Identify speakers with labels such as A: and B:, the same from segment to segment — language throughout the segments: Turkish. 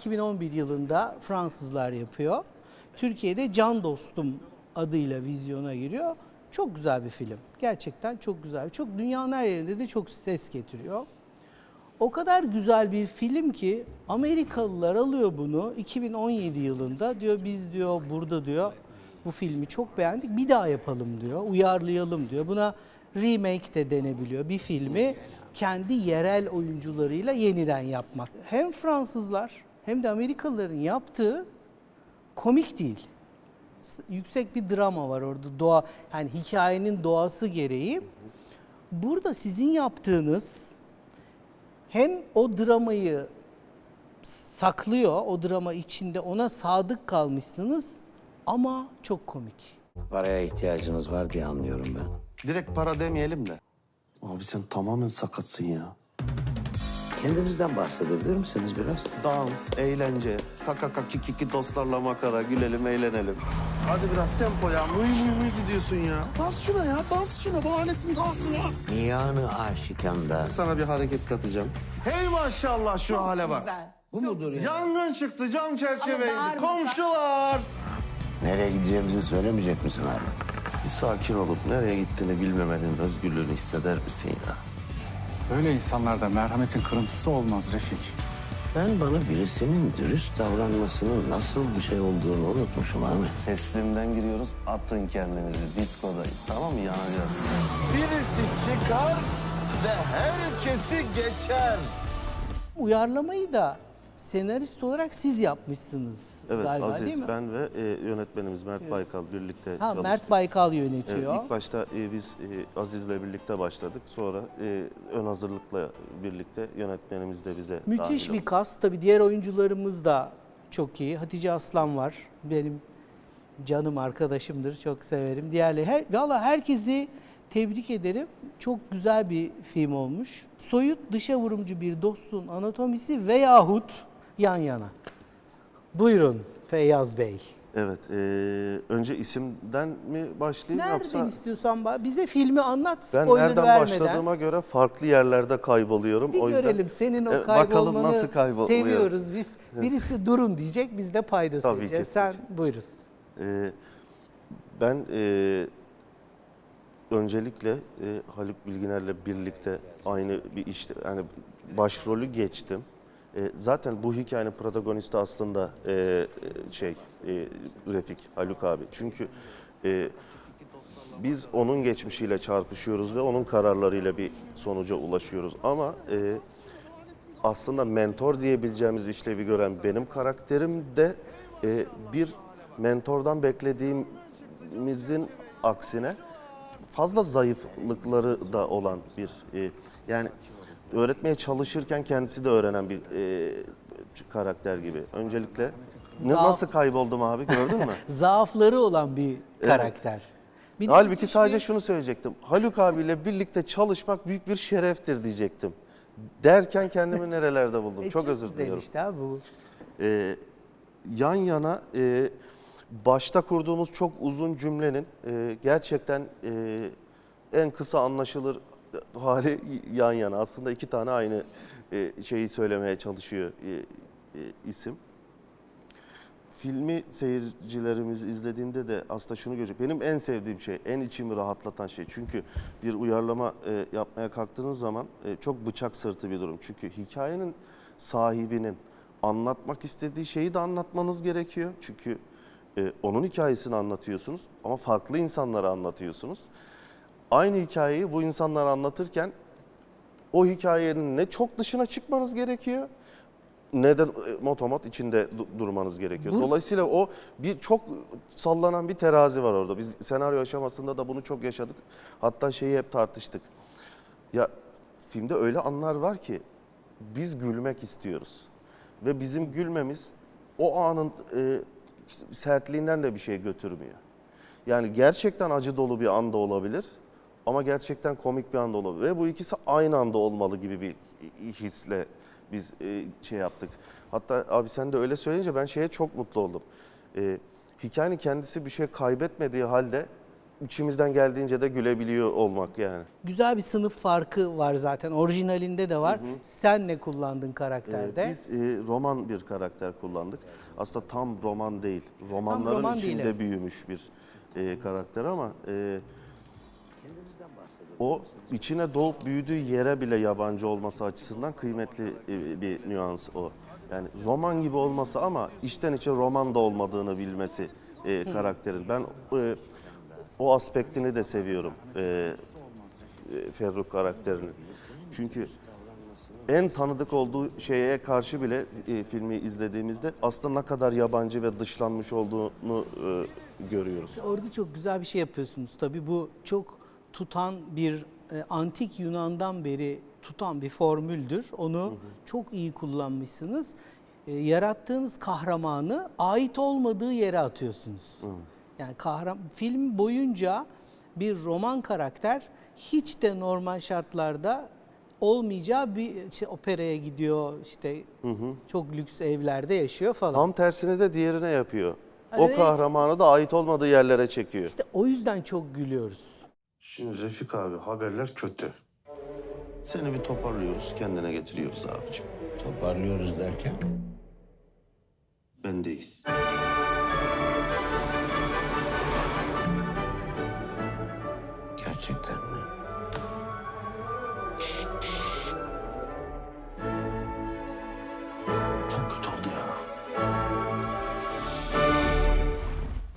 A: 2011 yılında Fransızlar yapıyor. Türkiye'de Can Dostum adıyla vizyona giriyor. Çok güzel bir film. Gerçekten çok güzel. Çok dünyanın her yerinde de çok ses getiriyor. O kadar güzel bir film ki Amerikalılar alıyor bunu 2017 yılında diyor biz diyor burada diyor bu filmi çok beğendik bir daha yapalım diyor uyarlayalım diyor. Buna remake de denebiliyor bir filmi kendi yerel oyuncularıyla yeniden yapmak. Hem Fransızlar hem de Amerikalıların yaptığı komik değil. Yüksek bir drama var orada doğa yani hikayenin doğası gereği. Burada sizin yaptığınız hem o dramayı saklıyor, o drama içinde ona sadık kalmışsınız ama çok komik.
B: Paraya ihtiyacınız var diye anlıyorum ben.
C: Direkt para demeyelim de. Abi sen tamamen sakatsın ya.
B: Kendinizden bahsedebilir misiniz biraz?
C: Dans, eğlence, kaka kaki kiki dostlarla makara, gülelim, eğlenelim. Hadi biraz tempo ya. Mıy mıy mıy gidiyorsun ya. Bas şuna ya, bas şuna. Bu aletin dansı ya.
B: Niyanı aşikanda.
C: Sana bir hareket katacağım. Hey maşallah şu hale bak.
B: Bu mudur ya?
C: Yangın çıktı, cam çerçeve Komşular!
B: Nereye gideceğimizi söylemeyecek misin hala?
C: Bir sakin olup nereye gittiğini bilmemenin özgürlüğünü hisseder misin ya?
D: Böyle insanlarda merhametin kırıntısı olmaz Refik.
B: Ben bana birisinin dürüst davranmasının nasıl bir şey olduğunu unutmuşum Ahmet.
C: Teslimden giriyoruz, atın kendinizi. Diskodayız, tamam mı? Yanacağız.
E: Birisi çıkar ve herkesi geçer.
A: Uyarlamayı da senarist olarak siz yapmışsınız
C: Evet,
A: galiba
C: Aziz,
A: değil mi?
C: ben ve e, yönetmenimiz Mert Baykal birlikte
A: ha,
C: çalıştık.
A: Mert Baykal
C: Evet,
A: yönetiyor.
C: ilk başta e, biz e, Aziz'le birlikte başladık. Sonra e, ön hazırlıkla birlikte yönetmenimiz de bize
A: Müthiş
C: dahil
A: bir
C: oldu.
A: kas. Tabii diğer oyuncularımız da çok iyi. Hatice Aslan var. Benim canım arkadaşımdır. Çok severim. Diğerleri her valla herkesi tebrik ederim. Çok güzel bir film olmuş. Soyut dışa vurumcu bir dostluğun anatomisi veyahut yan yana. Buyurun Feyyaz Bey.
C: Evet, e, önce isimden mi başlayayım
A: Nereden
C: yoksa...
A: istiyorsan ba- bize filmi anlat
C: Ben
A: spoiler
C: nereden
A: vermeden.
C: başladığıma göre farklı yerlerde kayboluyorum.
A: Bir
C: o yüzden
A: görelim senin o
C: Evet,
A: kaybolmanı
C: bakalım nasıl kayboluyoruz.
A: seviyoruz biz. Birisi durun diyecek biz de paydos
C: Tabii ki.
A: Sen buyurun.
C: Ee, ben e, öncelikle e, Haluk Bilginer'le birlikte aynı bir işte yani başrolü geçtim. E, zaten bu hikayenin protagonisti aslında e, e, şey e, Refik Haluk abi. Çünkü e, biz onun geçmişiyle çarpışıyoruz ve onun kararlarıyla bir sonuca ulaşıyoruz. Ama e, aslında mentor diyebileceğimiz işlevi gören benim karakterim de e, bir mentordan beklediğimizin aksine fazla zayıflıkları da olan bir e, yani öğretmeye çalışırken kendisi de öğrenen bir e, karakter gibi. Öncelikle ne,
A: Zaaf-
C: nasıl kayboldum abi gördün mü?
A: Zaafları olan bir karakter. Bir
C: Halbuki
A: müthiş
C: sadece şunu söyleyecektim. Haluk abiyle birlikte çalışmak büyük bir şereftir diyecektim. Derken kendimi nerelerde buldum.
A: E,
C: çok, özür
A: güzel
C: diliyorum.
A: işte abi bu.
C: Ee, yan yana e, başta kurduğumuz çok uzun cümlenin e, gerçekten e, en kısa anlaşılır hali yan yana. Aslında iki tane aynı e, şeyi söylemeye çalışıyor e, e, isim. Filmi seyircilerimiz izlediğinde de aslında şunu görecek. Benim en sevdiğim şey, en içimi rahatlatan şey. Çünkü bir uyarlama yapmaya kalktığınız zaman çok bıçak sırtı bir durum. Çünkü hikayenin sahibinin anlatmak istediği şeyi de anlatmanız gerekiyor. Çünkü onun hikayesini anlatıyorsunuz ama farklı insanlara anlatıyorsunuz. Aynı hikayeyi bu insanlara anlatırken o hikayenin ne çok dışına çıkmanız gerekiyor ne de e, motomot içinde du- durmanız gerekiyor.
A: Bu-
C: Dolayısıyla o bir çok sallanan bir terazi var orada. Biz senaryo aşamasında da bunu çok yaşadık. Hatta şeyi hep tartıştık. Ya filmde öyle anlar var ki biz gülmek istiyoruz. Ve bizim gülmemiz o anın e, sertliğinden de bir şey götürmüyor. Yani gerçekten acı dolu bir anda olabilir ama gerçekten komik bir anda olabilir. Ve bu ikisi aynı anda olmalı gibi bir hisle biz e, şey yaptık. Hatta abi sen de öyle söyleyince ben şeye çok mutlu oldum. E, hikayenin kendisi bir şey kaybetmediği halde içimizden geldiğince de gülebiliyor olmak yani.
A: Güzel bir sınıf farkı var zaten. Orijinalinde de var. Sen ne kullandın karakterde?
C: Ee, Biz e, roman bir karakter kullandık. Aslında tam roman değil. Romanların
A: roman değil,
C: içinde
A: evet.
C: büyümüş bir e, karakter ama e, o içine doğup büyüdüğü yere bile yabancı olması açısından kıymetli e, bir nüans o. Yani roman gibi olması ama içten içe roman da olmadığını bilmesi e, karakterin. Ben e, o aspektini de seviyorum e, e, Ferruh karakterinin. Çünkü en tanıdık olduğu şeye karşı bile e, filmi izlediğimizde aslında ne kadar yabancı ve dışlanmış olduğunu e, görüyoruz.
A: Orada çok güzel bir şey yapıyorsunuz. Tabii bu çok tutan bir e, antik Yunan'dan beri tutan bir formüldür. Onu çok iyi kullanmışsınız. E, yarattığınız kahramanı ait olmadığı yere atıyorsunuz. Yani kahram film boyunca bir roman karakter hiç de normal şartlarda olmayacağı bir işte operaya gidiyor işte çok lüks evlerde yaşıyor falan.
C: Tam tersini de diğerine yapıyor. O
A: Evet.
C: kahramanı da ait olmadığı yerlere çekiyor.
A: İşte o yüzden çok gülüyoruz.
C: Şimdi Refik abi haberler kötü. Seni bir toparlıyoruz, kendine getiriyoruz abicim.
B: Toparlıyoruz derken?
C: Bendeyiz.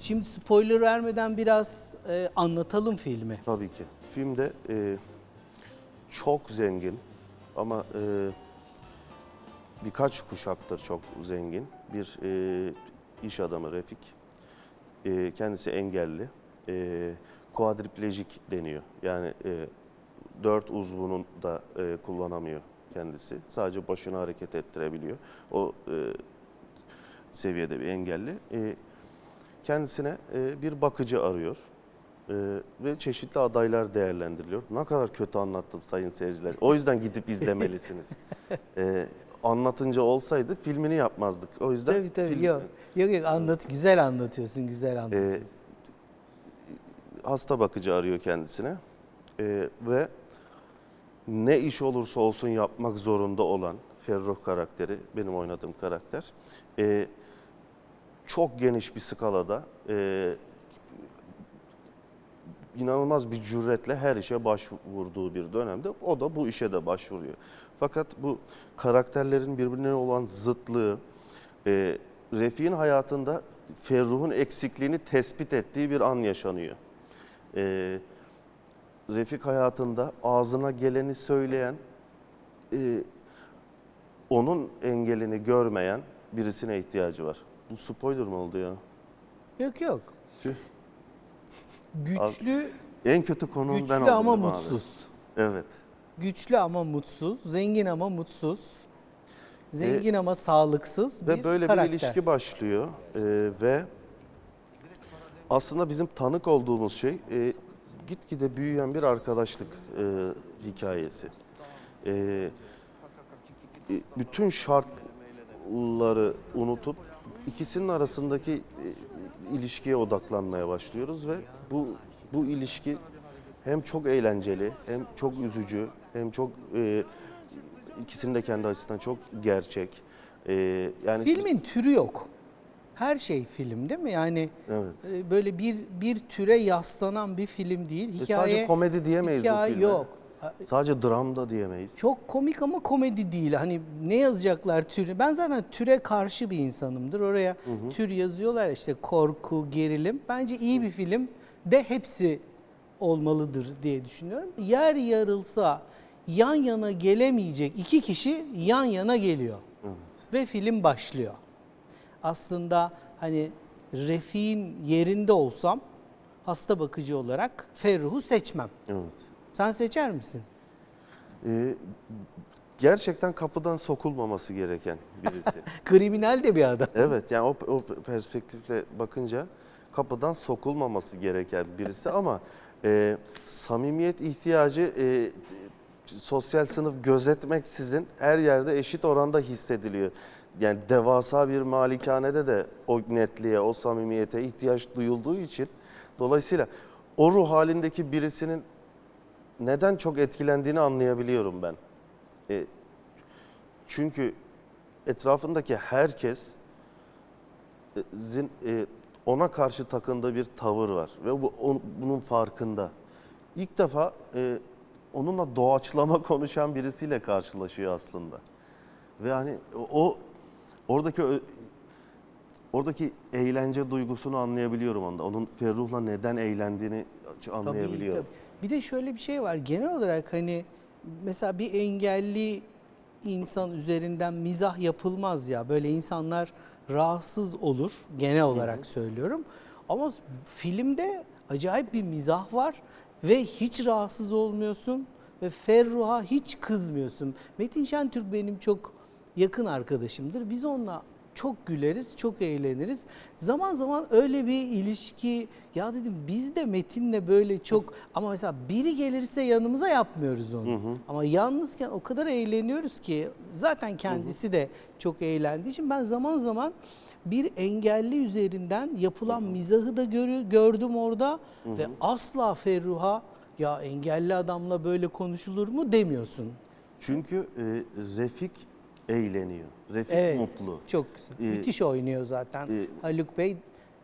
A: Şimdi spoiler vermeden biraz e, anlatalım filmi.
C: Tabii ki. Filmde e, çok zengin ama e, birkaç kuşaktır çok zengin bir e, iş adamı Refik. E, kendisi engelli. E, kuadriplejik deniyor. Yani e, dört uzvunun da e, kullanamıyor kendisi. Sadece başını hareket ettirebiliyor. O e, seviyede bir engelli. E, kendisine e, bir bakıcı arıyor. Ee, ve çeşitli adaylar değerlendiriliyor. Ne kadar kötü anlattım sayın seyirciler. O yüzden gidip izlemelisiniz. Ee, anlatınca olsaydı filmini yapmazdık. O yüzden
A: Tabii tabii
C: film-
A: yok. Yok yok anlat güzel anlatıyorsun güzel anlatıyorsun.
C: hasta bakıcı arıyor kendisine Ee, ve ne iş olursa olsun yapmak zorunda olan Ferruh karakteri, benim oynadığım karakter, ee, çok geniş bir skalada ee, inanılmaz bir cüretle her işe başvurduğu bir dönemde o da bu işe de başvuruyor. Fakat bu karakterlerin birbirine olan zıtlığı, e, Refik'in hayatında Ferruh'un eksikliğini tespit ettiği bir an yaşanıyor. E, Refik hayatında ağzına geleni söyleyen, e, onun engelini görmeyen birisine ihtiyacı var. Bu spoiler mı oldu ya?
A: Yok yok.
C: Tüh.
A: Güçlü,
C: En kötü konuğum ben
A: güçlü
C: oldum
A: ama
C: abi?
A: mutsuz.
C: Evet.
A: Güçlü ama mutsuz, zengin ama mutsuz. Zengin ama sağlıksız
C: Ve
A: bir
C: böyle
A: karakter.
C: bir ilişki başlıyor Ee, ve aslında bizim tanık olduğumuz şey e, gitgide büyüyen bir arkadaşlık e, hikayesi. E, e, bütün şartları unutup ikisinin arasındaki e, ilişkiye odaklanmaya başlıyoruz ve bu bu ilişki hem çok eğlenceli hem çok üzücü hem çok e, ikisinin de kendi açısından çok gerçek. E, yani
A: Filmin türü yok. Her şey film değil mi? Yani
C: Evet.
A: e, böyle bir bir türe yaslanan bir film değil. Hikaye
C: sadece komedi diyemeyiz bu
A: hikaye
C: filme.
A: yok.
C: Sadece dram da diyemeyiz.
A: Çok komik ama komedi değil. Hani ne yazacaklar türü? Ben zaten türe karşı bir insanımdır. Oraya tür yazıyorlar işte korku, gerilim. Bence iyi bir film de hepsi olmalıdır diye düşünüyorum. Yer yarılsa yan yana gelemeyecek iki kişi yan yana geliyor. Ve film başlıyor. Aslında hani Refik'in yerinde olsam hasta bakıcı olarak Ferruh'u seçmem.
C: Evet.
A: Sen seçer misin?
C: Ee, gerçekten kapıdan sokulmaması gereken birisi.
A: Kriminal de bir adam.
C: evet yani o, o perspektifle bakınca kapıdan sokulmaması gereken birisi ama e, samimiyet ihtiyacı e, sosyal sınıf gözetmeksizin her yerde eşit oranda hissediliyor. Yani devasa bir malikanede de o netliğe, o samimiyete ihtiyaç duyulduğu için dolayısıyla o ruh halindeki birisinin neden çok etkilendiğini anlayabiliyorum ben. E, çünkü etrafındaki herkes e, zin, e, ona karşı takındığı bir tavır var ve bu on- bunun farkında. İlk defa e, onunla doğaçlama konuşan birisiyle karşılaşıyor aslında. Ve hani o, oradaki oradaki eğlence duygusunu anlayabiliyorum onda. Onun Ferruh'la neden eğlendiğini
A: Tabii,
C: anlayabiliyorum.
A: tabii. Bir de şöyle bir şey var. Genel olarak hani mesela bir engelli insan üzerinden mizah yapılmaz ya. Böyle insanlar rahatsız olur genel olarak söylüyorum. Ama filmde acayip bir mizah var ve hiç rahatsız olmuyorsun ve Ferruh'a hiç kızmıyorsun. Metin Şentürk benim çok yakın arkadaşımdır. Biz onunla çok güleriz, çok eğleniriz. Zaman zaman öyle bir ilişki ya dedim biz de Metin'le böyle çok ama mesela biri gelirse yanımıza yapmıyoruz onu. Ama yalnızken o kadar eğleniyoruz ki zaten kendisi de çok eğlendiği için ben zaman zaman bir engelli üzerinden yapılan mizahı da görü- gördüm orada ve asla Ferruh'a ya engelli adamla böyle konuşulur mu demiyorsun.
C: Çünkü e, Refik eğleniyor. Refik
A: Evet.
C: mutlu.
A: Çok güzel.
C: Ee,
A: Müthiş oynuyor zaten.
C: e,
A: Haluk Bey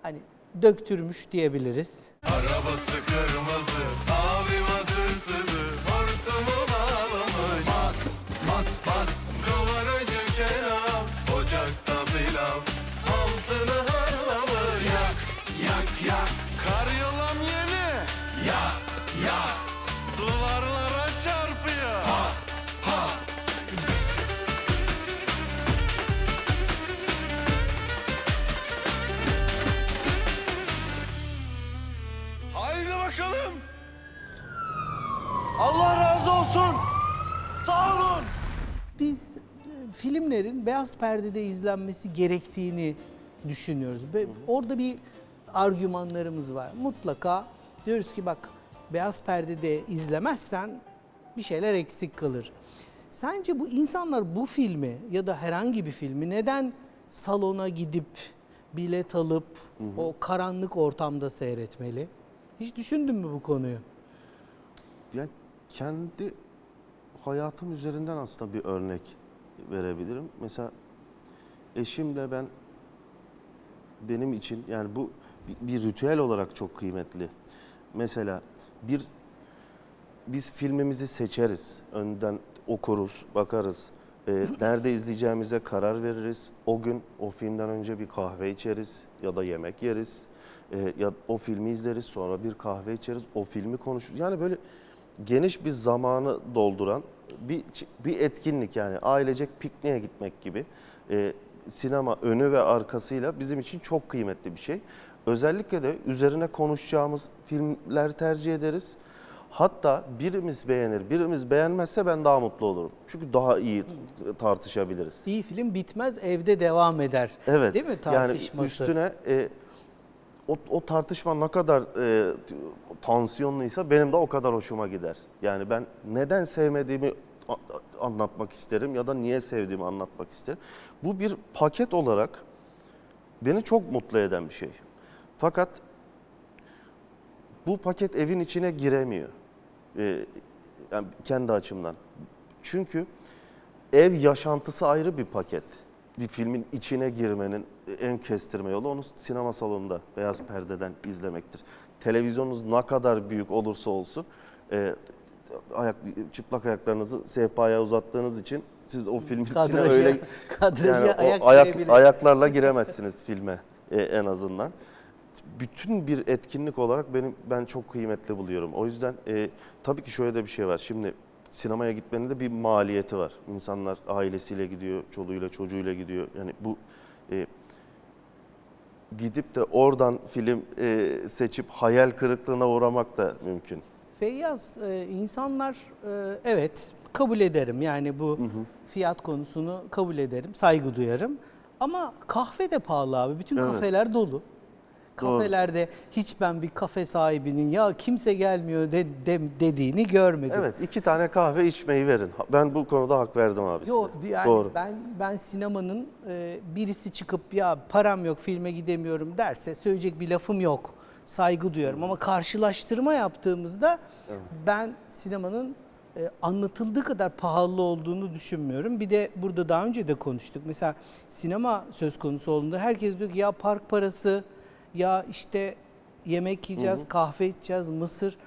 A: hani döktürmüş diyebiliriz.
F: Arabası kırmızı, abim atırsızı, hortumu bağlamış. Bas, bas, bas, kavarıcı kelam, ocakta pilav, altını harlamış. Yak, yak, yak,
A: beyaz perdede izlenmesi gerektiğini düşünüyoruz. Ve orada bir argümanlarımız var. Mutlaka diyoruz ki bak beyaz perdede izlemezsen bir şeyler eksik kalır. Sence bu insanlar bu filmi ya da herhangi bir filmi neden salona gidip bilet alıp o karanlık ortamda seyretmeli? Hiç düşündün mü bu konuyu?
C: Yani kendi hayatım üzerinden aslında bir örnek verebilirim. Mesela eşimle ben benim için yani bu bir- ritüel olarak çok kıymetli. Mesela bir biz filmimizi seçeriz. Önden okuruz, bakarız. Ee, nerede izleyeceğimize karar veririz. O gün o filmden önce bir kahve içeriz ya da yemek yeriz. Ee, ya o filmi izleriz sonra bir kahve içeriz. O filmi konuşuruz. Yani böyle geniş bir zamanı dolduran bir bir etkinlik yani ailecek pikniğe gitmek gibi. Ee, sinema önü ve arkasıyla bizim için çok kıymetli bir şey. Özellikle de üzerine konuşacağımız filmler tercih ederiz. Hatta birimiz beğenir, birimiz beğenmezse ben daha mutlu olurum. Çünkü daha iyi tartışabiliriz.
A: İyi film bitmez evde devam eder.
C: Evet.
A: Değil mi
C: Yani
A: tartışması?
C: üstüne e, o, o tartışma ne kadar e, tansiyonluysa benim de o kadar hoşuma gider. Yani ben neden sevmediğimi anlatmak isterim ya da niye sevdiğimi anlatmak isterim. Bu bir paket olarak beni çok mutlu eden bir şey. Fakat bu paket evin içine giremiyor. E, yani kendi açımdan. Çünkü ev yaşantısı ayrı bir paket. Bir filmin içine girmenin en kestirme yolu onu sinema salonunda beyaz perdeden izlemektir. Televizyonunuz ne kadar büyük olursa olsun e, ayak, çıplak ayaklarınızı sehpaya uzattığınız için siz o filmin içine
A: Kadraja-
C: öyle
A: kadraja
C: yani o
A: ayak
C: ayak, ayaklarla giremezsiniz filme e, en azından. Bütün bir etkinlik olarak benim ben çok kıymetli buluyorum. O yüzden e, tabii ki şöyle de bir şey var. Şimdi sinemaya gitmenin de bir maliyeti var. İnsanlar ailesiyle gidiyor, çoluğuyla çocuğuyla gidiyor. Yani bu e, gidip de oradan film e, seçip hayal kırıklığına uğramak da mümkün.
A: Feyyaz, e, insanlar e, evet kabul ederim yani bu fiyat konusunu kabul ederim, saygı duyarım. Ama kahve de pahalı abi. Bütün
C: Evet.
A: kafeler dolu. Kafelerde hiç ben bir kafe sahibinin ya kimse gelmiyor de, de- dediğini görmedim.
C: Evet, iki tane kahve içmeyi verin. Ben bu konuda hak verdim abi
A: Yok
C: size.
A: yani
C: Doğru.
A: ben ben sinemanın e, birisi çıkıp ya param yok filme gidemiyorum derse söyleyecek bir lafım yok. saygı duyuyorum. Ama karşılaştırma yaptığımızda ben sinemanın e, anlatıldığı kadar pahalı olduğunu düşünmüyorum. Bir de burada daha önce de konuştuk. Mesela sinema söz konusu olduğunda herkes diyor ki ya park parası, ya işte yemek yiyeceğiz, kahve içeceğiz, mısır.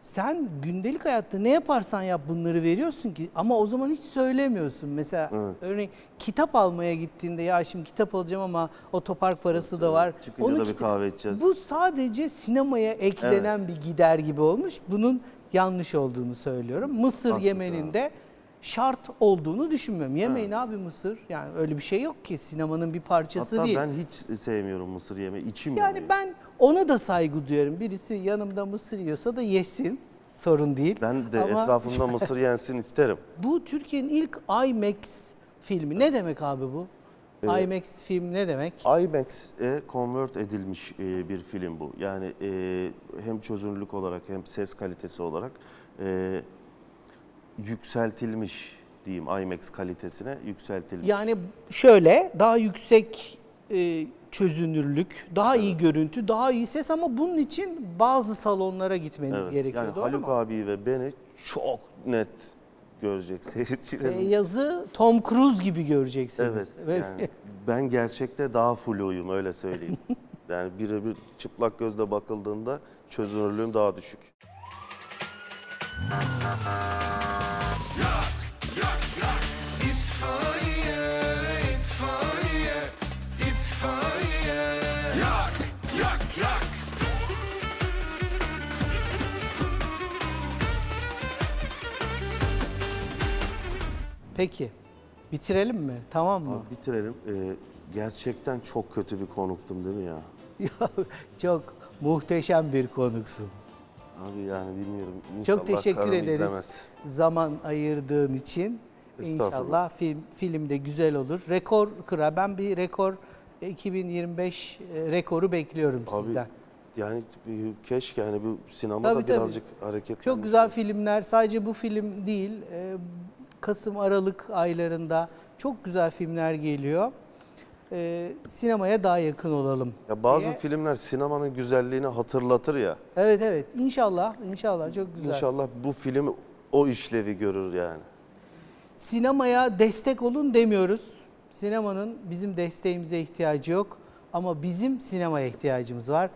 A: Sen gündelik hayatta ne yaparsan yap bunları veriyorsun ki ama o zaman hiç söylemiyorsun. Mesela örneğin kitap almaya gittiğinde ya şimdi kitap alacağım ama otopark parası da var.
C: Çıkınca da bir kahve içeceğiz.
A: Bu sadece sinemaya eklenen bir gider gibi olmuş. Bunun yanlış olduğunu söylüyorum. Mısır
C: Haklısın
A: yemenin de şart olduğunu düşünmüyorum. Yemeyin abi mısır. Yani öyle bir şey yok ki sinemanın bir parçası
C: Hatta
A: değil.
C: ben hiç sevmiyorum mısır yemeği. İçim
A: Yani
C: yanıyor.
A: ben ona da saygı duyuyorum. Birisi yanımda mısır yiyorsa da yesin. Sorun değil.
C: Ben de
A: Ama
C: etrafımda mısır yensin isterim.
A: Bu Türkiye'nin ilk IMAX filmi. Ne demek abi bu?
C: Ee,
A: IMAX film ne demek?
C: IMAX'e convert edilmiş e, bir film bu. Yani e, hem çözünürlük olarak hem ses kalitesi olarak e, yükseltilmiş diyeyim IMAX kalitesine yükseltilmiş.
A: Yani şöyle daha yüksek e, çözünürlük, daha iyi görüntü, daha iyi ses ama bunun için bazı salonlara gitmeniz
C: Evet,
A: gerekiyor.
C: Yani
A: doğru
C: Haluk
A: mu?
C: abi ve beni çok net görecek seyircilerin.
A: yazı Tom Cruise gibi göreceksiniz.
C: Evet.
A: Ve-
C: Yani ben gerçekte daha fluyum öyle söyleyeyim. yani birebir çıplak gözle bakıldığında çözünürlüğüm daha düşük.
A: Peki. Bitirelim mi? Tamam mı?
C: Abi bitirelim. Ee, gerçekten çok kötü bir konuktum değil mi ya?
A: Ya, Çok muhteşem bir konuksun.
C: Abi yani bilmiyorum. İnşallah
A: Çok teşekkür
C: karım
A: ederiz
C: izlemez.
A: zaman ayırdığın için.
C: Estağfurullah.
A: İnşallah film film de güzel olur. Rekor kırar. Ben bir rekor e, 2025 e, rekoru bekliyorum
C: Abi
A: sizden.
C: yani bir- keşke yani bu sinemada
A: Tabii, tabii.
C: birazcık hareket.
A: Çok güzel filmler. Sadece bu film değil. e, Kasım Aralık aylarında çok güzel filmler geliyor. E, sinemaya daha yakın olalım.
C: Ya bazı
A: diye.
C: filmler sinemanın güzelliğini hatırlatır ya.
A: Evet evet. İnşallah inşallah çok güzel.
C: İnşallah bu film o işlevi görür yani.
A: Sinemaya destek olun demiyoruz. Sinemanın bizim desteğimize ihtiyacı yok ama bizim sinemaya ihtiyacımız var.